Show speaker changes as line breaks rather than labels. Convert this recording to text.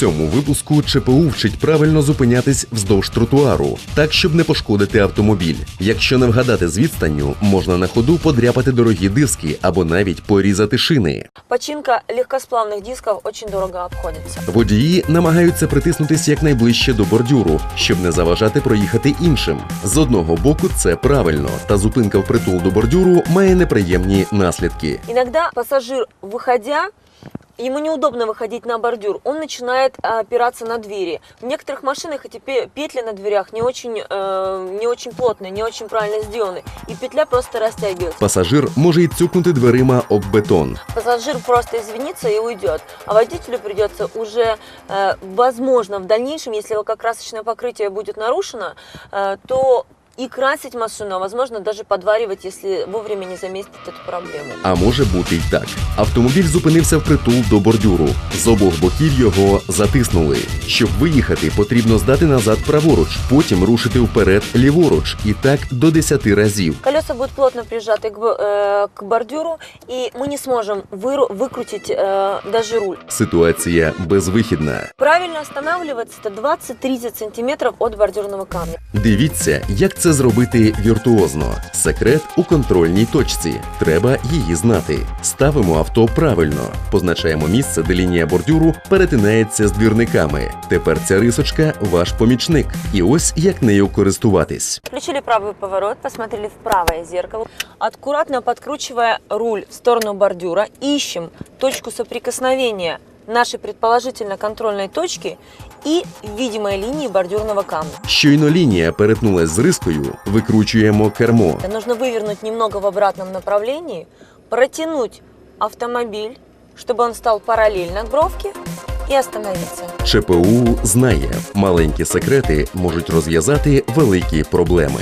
цьому випуску ЧПУ вчить правильно зупинятись вздовж тротуару, так щоб не пошкодити автомобіль. Якщо не вгадати з відстанню, можна на ходу подряпати дорогі диски або навіть порізати шини.
Починка легкосплавных дисков очень дорого обходится.
Водії намагаються притиснутись якнайближче до бордюру, щоб не заважати проїхати іншим. З одного боку, це правильно, та зупинка впритул до бордюру має неприємні наслідки.
Иногда пассажир, выходя, ему неудобно выходить на бордюр, он начинает а, опираться на двери. В некоторых машинах эти пе- петли на дверях не очень, э, не очень плотные, не очень правильно сделаны, и петля просто растягивается.
Пасажир може й цюкнути дверима об бетон.
Пассажир просто извинится и уйдет, а водителю придется уже, э, возможно, в дальнейшем, если лакокрасочное покрытие будет нарушено, э, то и красить машину, а возможно даже подваривать, если вовремя не заметить эту проблему.
А може бути й так. Автомобіль зупинився впритул до бордюру. З обох боків його затиснули. Щоб виїхати, потрібно здати назад праворуч, потім рушити вперед ліворуч. І так до 10 разів.
Колеса будут плотно прижаты к, бо- э, к бордюру, и мы не сможем выру- выкрутить э, даже руль.
Ситуація безвихідна.
Правильно останавливаться это 20-30 сантиметров от бордюрного камня.
Дивіться, як це зробити віртуозно. Секрет у контрольній точці. Треба її знати. Ставимо авто правильно, позначаємо місце, де лінія бордюру перетинається з двірниками. Тепер ця рисочка ваш помічник. І ось як нею користуватись.
Включили правый поворот, посмотрели в правое зеркало. Аккуратно подкручивая руль в сторону бордюра, ищем точку соприкосновения нашей предположительно контрольной точки и видимой линии бордюрного камня.
Щойно лінія перетнулась з рискою, викручуємо кермо.
Это нужно вывернуть немного в обратном направлении, протянуть автомобиль, чтобы он стал параллельно к бровке и остановиться.
ЧПУ знає, маленькі секрети можуть розв'язати великі проблеми.